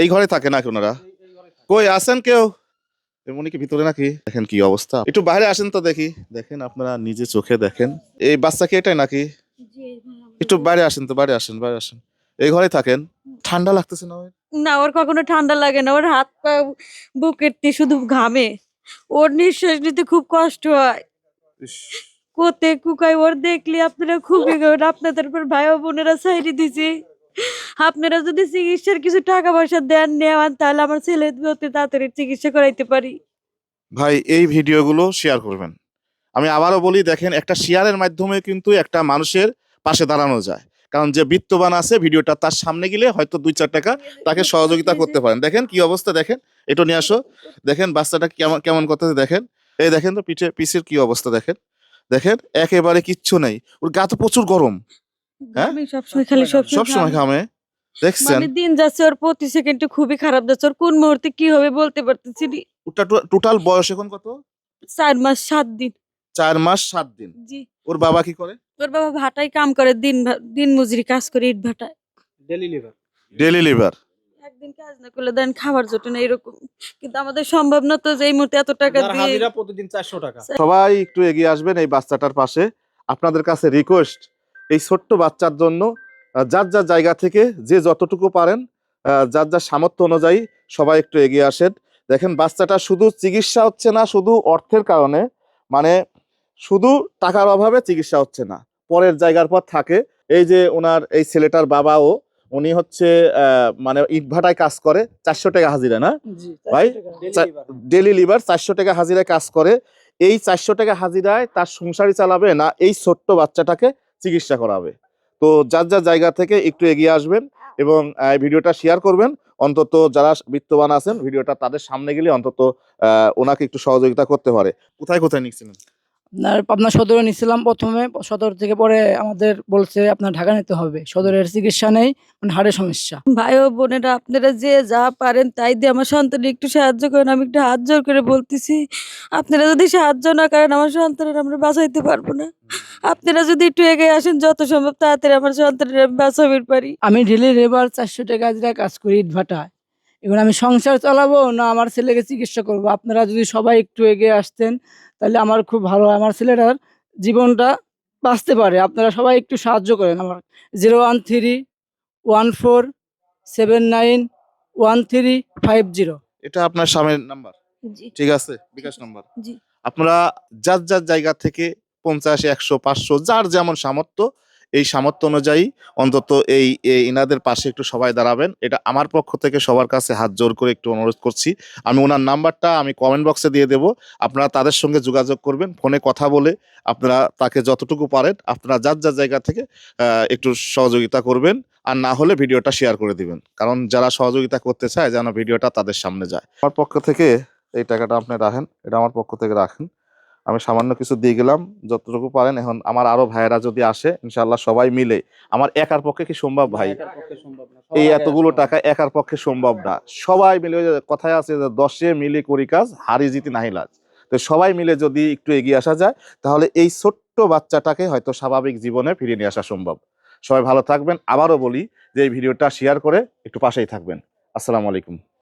এই ঘরে থাকে নাকি ওনারা? কই আছেন কেউ? উনি কি ভিতরে নাকি? দেখেন কি অবস্থা। একটু বাইরে আসেন তো দেখি। দেখেন আপনারা নিজে চোখে দেখেন। এই বাচ্চা কি এটাই নাকি? একটু বাইরে আসেন তো বাইরে আসেন বাইরে আসেন। এই ঘরে থাকেন? ঠান্ডা লাগতেছে না ওর? না ওর কখনো ঠান্ডা লাগে না। ওর হাত পা বুকের দিয়ে শুধু ঘামে। ওর নিঃশ্বাস নিতে খুব কষ্ট হয়। কোতে কুকাই ওর দেখলে আপনারা খুবই গেবেন আপনাদের উপর ভাই বোনেরা সাইডে দিছি। আপনারা যদি চিকিৎসার কিছু টাকা পয়সা দেন, নেওয়ান, তাহলে আমার ছেলে অতি তাড়াতাড়ি চিকিৎসা করাইতে পারি। ভাই, এই ভিডিওগুলো শেয়ার করবেন। আমি আবারও বলি, দেখেন, একটা শেয়ারের মাধ্যমে কিন্তু একটা মানুষের পাশে দাঁড়ানো যায়। কারণ যে বিত্তবান আছে, ভিডিওটা তার সামনে গেলে হয়তো দুই চার টাকা তাকে সহযোগিতা করতে পারেন। দেখেন কি অবস্থা, দেখেন, এটা নিয়ে আসো। দেখেন, বাচ্চাটা কেমন কেমন করতেছে, দেখেন। এই দেখেন তো পিঠে, পিসের কি অবস্থা, দেখেন। দেখেন, একেবারে কিচ্ছু নেই। ওর গা তো প্রচুর গরম। হ্যাঁ? সবসময় খালি সব সবসময় সময় ঘামে দেখছেন? মানে দিন যাচ্ছে ওর প্রতি সেকেন্ডে খুবই খারাপ যাচ্ছে। ওর কোন মুহূর্তে কি হবে বলতে পারতেছি টোটাল বয়স এখন কত? চার মাস সাত দিন। চার মাস সাত দিন। জি। ওর বাবা কি করে? ওর বাবা ভাটাই কাম করে দিন দিন মজুরি কাজ করে ইট ভাটায়। ডেলি লিভার ডেলি লিভার একদিন কাজ না করলে দেন খাবার জোটে না এরকম। কিন্তু আমাদের সম্ভব না তো যে এই মুহূর্তে এত টাকা দিয়ে প্রতিদিন চারশো টাকা। সবাই একটু এগিয়ে আসবেন এই বাচ্চাটার পাশে। আপনাদের কাছে রিকোয়েস্ট এই ছোট্ট বাচ্চার জন্য যার যার জায়গা থেকে যে যতটুকু পারেন যার যার সামর্থ্য অনুযায়ী সবাই একটু এগিয়ে আসেন। দেখেন বাচ্চাটা শুধু চিকিৎসা হচ্ছে না শুধু অর্থের কারণে মানে শুধু টাকার অভাবে চিকিৎসা হচ্ছে না পরের জায়গার পর থাকে। এই যে ওনার এই ছেলেটার বাবাও উনি হচ্ছে মানে ইটভাটায় কাজ করে চারশো টাকা হাজিরা না? ভাই, ডেলি লিভার চারশো টাকা হাজিরায় কাজ করে। এই চারশো টাকা হাজিরায় তার সংসারই চালাবে না এই ছোট্ট বাচ্চাটাকে? চিকিৎসা করাবে। তো যার যার জায়গা থেকে একটু এগিয়ে আসবেন এবং ভিডিওটা শেয়ার করবেন। অন্তত যারা বিত্তবান আছেন, ভিডিওটা তাদের সামনে গেলে অন্তত ওনাকে একটু সহযোগিতা করতে পারে। কোথায় কোথায় নিচ্ছিলেন? আপনার পাবনা সদরে নিছিলাম প্রথমে। সদর থেকে পরে আমাদের বলছে আপনার ঢাকা নিতে হবে। সদরের চিকিৎসা নেই মানে হাড়ের সমস্যা। ভাই ও বোনেরা আপনারা যে যা পারেন তাই দিয়ে আমার সন্তানকে একটু সাহায্য করেন আমি একটু হাত জোর করে বলতেছি। আপনারা যদি সাহায্য না করেন আমার সন্তানের আমরা বাঁচাইতে পারব না। আপনারা যদি একটু এগিয়ে আসেন যত সম্ভব তাড়াতাড়ি আমার সন্তানের আমি বাঁচাবে পারি। আমি ডেলি লেবার চারশো টাকা কাজ করি ইটভাটায়। এবার আমি সংসার চালাবো না আমার ছেলেকে চিকিৎসা করব? আপনারা যদি সবাই একটু এগিয়ে আসতেন তাহলে আমার খুব ভালো হয়। আমার ছেলেটার জীবনটা বাঁচতে পারে। আপনারা সবাই একটু সাহায্য করেন আমার। Zero one three one four seven nine one three five zero. এটা আপনার স্বামীর নাম্বার। ঠিক আছে? বিকাশ নাম্বার। আপনারা যার যার জায়গা থেকে পঞ্চাশ একশো পাঁচশো যার যেমন সামর্থ্য এই সামর্থ্য অনুযায়ী অন্তত এই ইনাদের পাশে একটু সবাই দাঁড়াবেন। এটা আমার পক্ষ থেকে সবার কাছে হাত জোর করে একটু অনুরোধ করছি। আমি ওনার নাম্বারটা আমি কমেন্ট বক্সে দিয়ে দেব। আপনারা তাদের সঙ্গে যোগাযোগ করবেন, ফোনে কথা বলে আপনারা তাকে যতটুকু পারেন, আপনারা যার যার জায়গা থেকে একটু সহযোগিতা করবেন। আর না হলে ভিডিওটা শেয়ার করে দিবেন। কারণ যারা সহযোগিতা করতে চায়, যেন ভিডিওটা তাদের সামনে যায়। আমার পক্ষ থেকে এই টাকাটা আপনি রাখেন, এটা আমার পক্ষ থেকে রাখেন। আমি সামান্য কিছু দিয়ে গেলাম যতটুকু পারেন। এখন আমার আরও ভাইয়েরা যদি আসে ইনশাল্লাহ সবাই মিলে। আমার একার পক্ষে কি সম্ভব ভাই? এই এতগুলো টাকা একার পক্ষে সম্ভব না। সবাই মিলে কথায় আছে যে দশে মিলে করি কাজ হারি জিতি নাহি লাজ। তো সবাই মিলে যদি একটু এগিয়ে আসা যায় তাহলে এই ছোট্ট বাচ্চাটাকে হয়তো স্বাভাবিক জীবনে ফিরিয়ে নিয়ে আসা সম্ভব। সবাই ভালো থাকবেন। আবারও বলি যে এই ভিডিওটা শেয়ার করে একটু পাশেই থাকবেন। আসসালামু আলাইকুম।